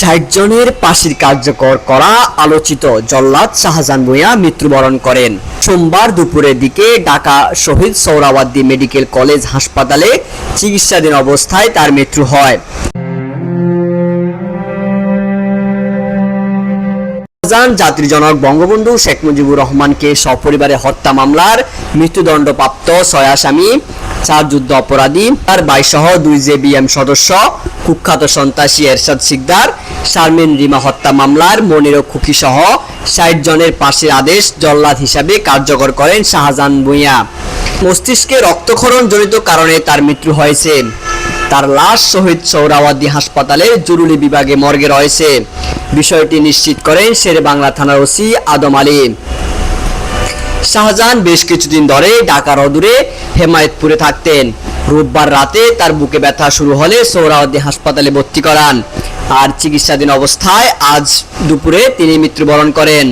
ষাট জনের পাশির কার্যকর করা আলোচিত জল্লাদ শাহজাহান ভূঁইয়া মৃত্যুবরণ করেন। সোমবার দুপুরের দিকে ঢাকা শহীদ সৌরাওয়ার্দী মেডিকেল কলেজ হাসপাতালে চিকিৎসাধীন অবস্থায় তার মৃত্যু হয়। শাহজাহান জাতির জনক বঙ্গবন্ধু শেখ মুজিবুর রহমানকে সপরিবারে হত্যা মামলার মৃত্যুদণ্ডপ্রাপ্ত ছয় আসামি চার যুদ্ধ অপরাধী আর বাইশ সহ দুই জেবিএম সদস্য, কুখ্যাত সন্ত্রাসী এরশাদ সিকদার শারমিন রিমা হত্যা মামলার মনির ও খুকি সহ ষাট জনের পাশের আদেশ জল্লাদ হিসাবে কার্যকর করেন শাহজাহান ভূঁইয়া। মস্তিষ্কে রক্তক্ষরণ জনিত কারণে তার মৃত্যু হয়েছে। তার লাশ শহীদ সৌরাওয়ার্দী হাসপাতালে জরুরি বিভাগে মর্গে রয়েছে। বিষয়টি নিশ্চিত করেন শের বাংলা থানার ওসি আদম আলী। শাহজাহান বেশ কিছুদিন ধরে ঢাকার অদূরে হেমায়তপুরে থাকতেন। রোববার রাতে তার বুকে ব্যথা শুরু হলে সোহরাওয়ার্দী হাসপাতালে ভর্তি করান। আর চিকিৎসাধীন অবস্থায় আজ দুপুরে তিনি মৃত্যুবরণ করেন।